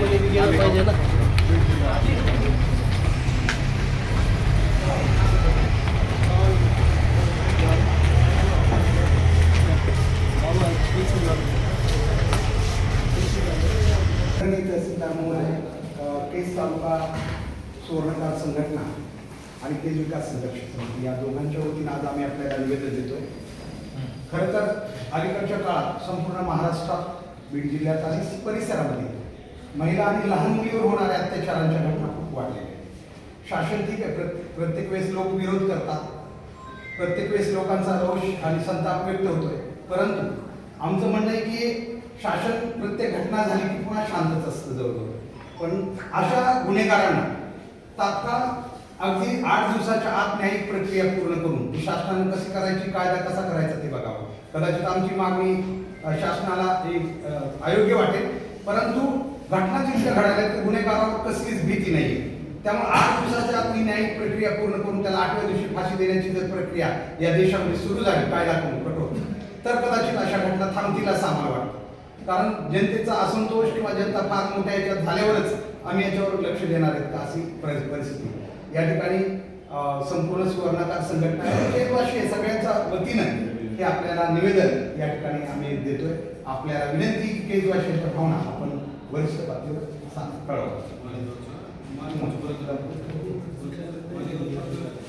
बी गेलं पाहिजे ना. केस तालुका सुवर्णकार संघटना आणि केस विकास संघर्ष समिती या दोघांच्या वतीनं आज आम्ही आपल्याला निवेदन देतोय खरं तर अलीकडच्या काळात संपूर्ण महाराष्ट्रात बीड जिल्ह्यात आणि परिसरामध्ये महिला आणि लहान मुलीवर होणाऱ्या अत्याचारांच्या घटना खूप वाढलेल्या आहेत. शासन ठीक आहे. प्रत्येक प्रत्येक वेळेस लोक विरोध करतात. प्रत्येक वेळेस लोकांचा रोष आणि संताप व्यक्त होतोय. परंतु आमचं म्हणणं आहे की शासन प्रत्येक घटना झाली की पुन्हा शांतच असतं जवळजवळ. पण अशा गुन्हेगारांना तात्काळ अगदी आठ दिवसाच्या आत न्यायिक प्रक्रिया पूर्ण करून शासनानं कशी करायची कायदा कसा करायचा ते बघावं. कदाचित आमची मागणी शासनाला एक अयोग्य वाटेल. घटना जितक्या गुन्हेगारावर कसलीच भीती नाही. त्यामुळे आठ दिवसाच्या आत न्यायिक प्रक्रिया पूर्ण करून त्याला आठव्या दिवशी फाशी देण्याची जर प्रक्रिया या देशामध्ये सुरू झाली कायदा करून कठोर तर कदाचित अशा घटना थांबतील असं आम्हाला वाटतं. कारण जनतेचा असंतोष किंवा जनता फार मोठ्या याच्यात झाल्यावरच आम्ही याच्यावर लक्ष देणार आहेत का अशी परिस्थिती. या ठिकाणी संपूर्ण सुवर्णकार संघटना केरवाशी सगळ्यांच्या वतीनं हे आपल्याला निवेदन या ठिकाणी आम्ही देतोय. आपल्याला विनंती केजवाशी भावना आपण वरिष्ठ पातळीवर सांग कळवा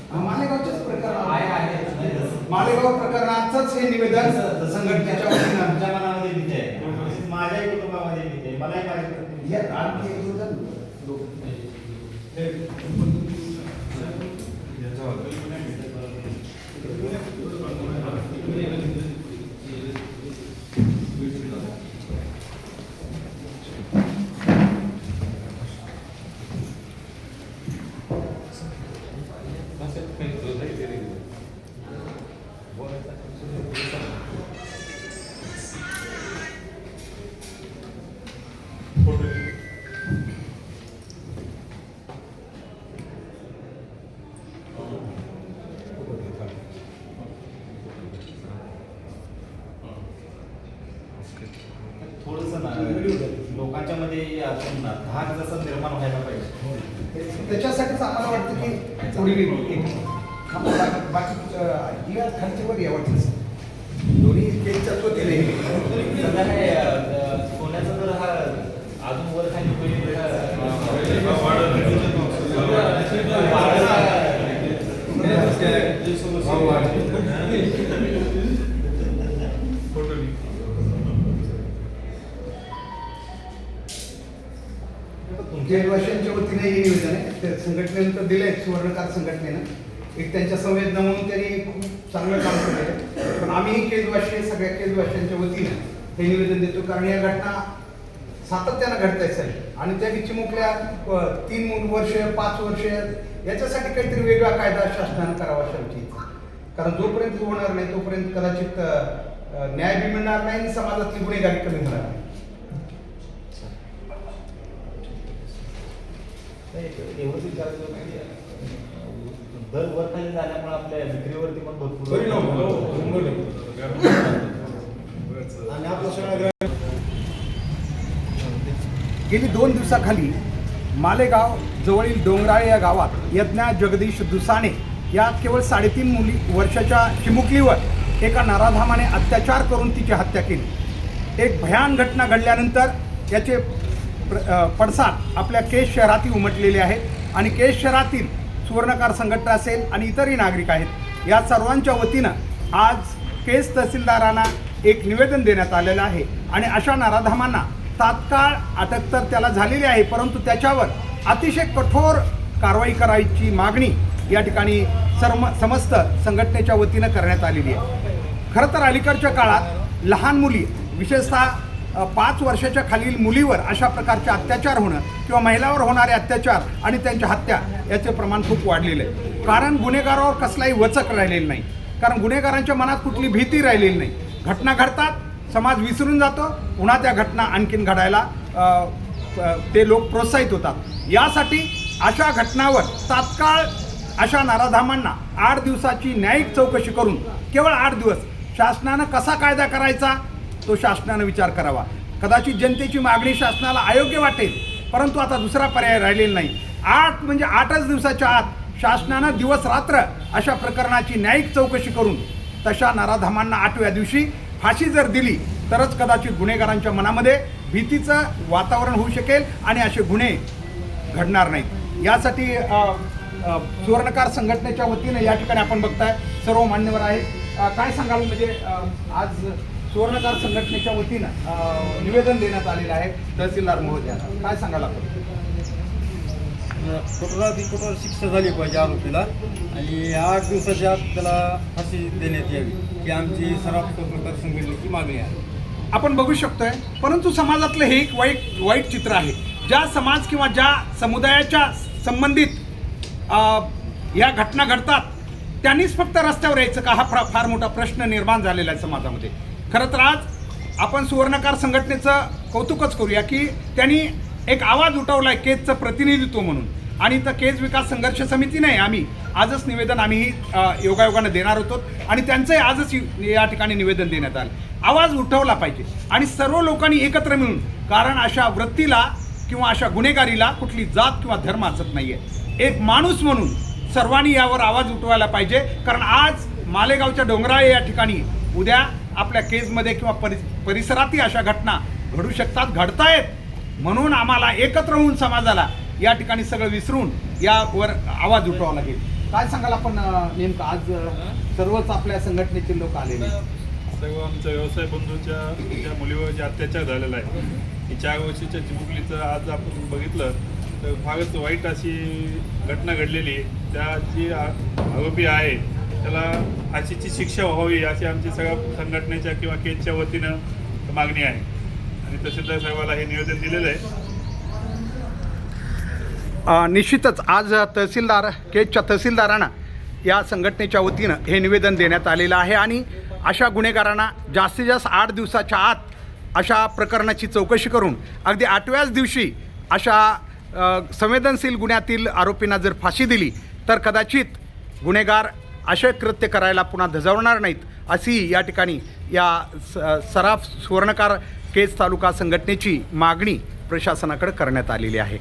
हा, मालेगावच्याच प्रकरण आहे आहे मालेगाव प्रकरणाचंच हे निवेदन संघटनेच्या वतीनं आमच्या मनामध्ये भीती आहे माझ्याही कुटुंबामध्ये भीती आहे मलाही माझ्या या आणखी एक दोन थोडस ना लोकांच्या मध्ये धाक जसं निर्माण व्हायला पाहिजे. त्याच्यासाठीच आम्हाला वाटतं की थोडी एक बाकी- बाकी अं, या वाटलं दोन्ही सध्या गेल्या वतीने हे निवेदन आहे. त्या संघटनेनं तर दिलंय सुवर्णकार संघटनेनं. एक त्यांच्या संवेदना म्हणून त्यांनी खूप चांगलं काम केलं आहे. पण आम्ही केजवाशी सगळ्या केजवाशांच्या वतीनं हे निवेदन देतो. कारण या घटना सातत्यानं घडत आहेत साहेब आणि त्या चिमुकल्या तीन वर्ष पाच वर्ष याच्यासाठी काहीतरी वेगळा कायदा शासनानं करावा शेवटी कारण जोपर्यंत होणार नाही तोपर्यंत कदाचित न्याय बी मिळणार नाही आणि समाजातली गुन्हेगारी कमी होणार नाही. व्यवस्थित दर वर खाली झाल्यामुळे आपल्या विक्रीवरती पण भरपूर परिणाम. आणि आपलं सगळं गेली दोन दिवसाखाली मालेगाव जवळील डोंगराळे या गावात यज्ञा जगदीश दुसाणे या केवळ साडेतीन मुली वर्षाच्या चिमुकलीवर एका नराधामाने अत्याचार करून तिची हत्या केली. एक भयान घटना घडल्यानंतर याचे प्र पडसाद आपल्या केस शहरातील उमटलेले आहेत आणि केस शहरातील सुवर्णकार संघटना असेल आणि इतरही नागरिक आहेत या सर्वांच्या वतीनं आज केस तहसीलदारांना एक निवेदन देण्यात आलेलं आहे. आणि अशा नराधामांना तात्काळ अटक तर त्याला झालेली आहे परंतु त्याच्यावर अतिशय कठोर कारवाई करायची मागणी या ठिकाणी सर्व समस्त संघटनेच्या वतीनं करण्यात आलेली आहे. खरं तर अलीकडच्या काळात लहान मुली विशेषतः पाच वर्षाच्या खालील मुलीवर अशा प्रकारचे अत्याचार होणं किंवा महिलावर होणारे अत्याचार आणि त्यांच्या हत्या याचे प्रमाण खूप वाढलेलं आहे. कारण गुन्हेगारावर कसलाही वचक राहिलेला नाही. कारण गुन्हेगारांच्या मनात कुठली भीती राहिलेली नाही. घटना घडतात समाज विसरून जातो पुन्हा त्या घटना आणखीन घडायला ते लोक प्रोत्साहित होतात. यासाठी अशा घटनावर तात्काळ अशा नाराधामांना आठ दिवसाची न्यायिक चौकशी करून केवळ आठ दिवस शासनानं कसा कायदा करायचा? तो शासनानं विचार करावा. कदाचित जनतेची मागणी शासनाला अयोग्य वाटेल परंतु आता दुसरा पर्याय राहिलेला नाही. आठ म्हणजे आठच दिवसाच्या आत शासनानं दिवस रात्र अशा प्रकरणाची न्यायिक चौकशी करून तशा नराधामांना आठव्या दिवशी फाशी जर दिली तरच कदाचित गुन्हेगारांच्या मनामध्ये भीतीचं वातावरण होऊ शकेल आणि असे गुन्हे घडणार नाहीत. यासाठी सुवर्णकार संघटनेच्या वतीनं या ठिकाणी आपण बघताय. सर्व मान्यवर आहेत. काय सांगाल म्हणजे आज सुवर्णकार संघटनेच्या वतीनं निवेदन देण्यात आलेलं आहे तहसीलदार महोदयांना. काय आपण? कठोरात कठोर शिक्षा झाली पाहिजे आरोपीला? आणि आठ दिवसाच्या आत त्याला फाशी देण्यात यावी ही आमची सराफ पत्रकार संघटनेची मागणी आहे. आपण बघू शकतोय परंतु समाजातलं हे एक वाईट वाईट चित्र आहे. ज्या समाज किंवा ज्या समुदायाच्या संबंधित या घटना घडतात त्यांनीच फक्त रस्त्यावर यायचं का? हा फार मोठा प्रश्न निर्माण झालेला आहे समाजामध्ये. खरं तर आज आपण सुवर्णकार संघटनेचं कौतुकच करूया की त्यांनी एक आवाज उठवला आहे केजचं प्रतिनिधित्व म्हणून. आणि तर केज विकास संघर्ष समिती नाही आम्ही. आजच निवेदन आम्ही योगायोगानं देणार होतो. आणि त्यांचंही आजच या ठिकाणी निवेदन देण्यात आलं. आवाज उठवला पाहिजे. आणि सर्व लोकांनी एकत्र मिळून कारण अशा वृत्तीला किंवा अशा गुन्हेगारीला कुठली जात किंवा धर्म असत नाही आहे एक माणूस म्हणून सर्वांनी यावर आवाज उठवायला पाहिजे. कारण आज मालेगावच्या डोंगराळे या ठिकाणी उद्या आपल्या केजमध्ये किंवा परि परिसरातही अशा घटना घडू शकतात घडतायत म्हणून आम्हाला एकत्र होऊन समाजाला या ठिकाणी सगळं विसरून यावर आवाज उठवावा लागेल काय सांगाल आपण नेमकं आज सर्वच आपल्या संघटनेचे लोक आलेले आहेत. सर्व आमच्या व्यवसाय बंधूच्या ज्या मुलीवर जे अत्याचार झालेला आहे चार वर्षीच्या चिमुकलीचं आज आपण बघितलं तर फारच वाईट अशी घटना घडलेली आहे. त्या जी आरोपी आहे त्याला फाशीची शिक्षा व्हावी अशी आमची सगळ्या संघटनेच्या किंवा केजच्या वतीनं मागणी आहे. आणि तहसीलदार साहेबाला हे निवेदन दिलेलं आहे. निश्चितच आज तहसीलदार केजच्या तहसीलदारांना या संघटनेच्या वतीनं हे निवेदन देण्यात आलेलं आहे. आणि अशा गुन्हेगारांना जास्तीत जास्त आठ दिवसाच्या आत अशा प्रकरणाची चौकशी करून अगदी आठव्याच दिवशी अशा संवेदनशील गुन्ह्यातील आरोपींना जर फाशी दिली तर कदाचित गुन्हेगार असे कृत्य करायला पुन्हा धजावणार नाहीत अशी या ठिकाणी या स सराफ सुवर्णकार केज तालुका संघटनेची मागणी प्रशासनाकडे करण्यात आलेली आहे.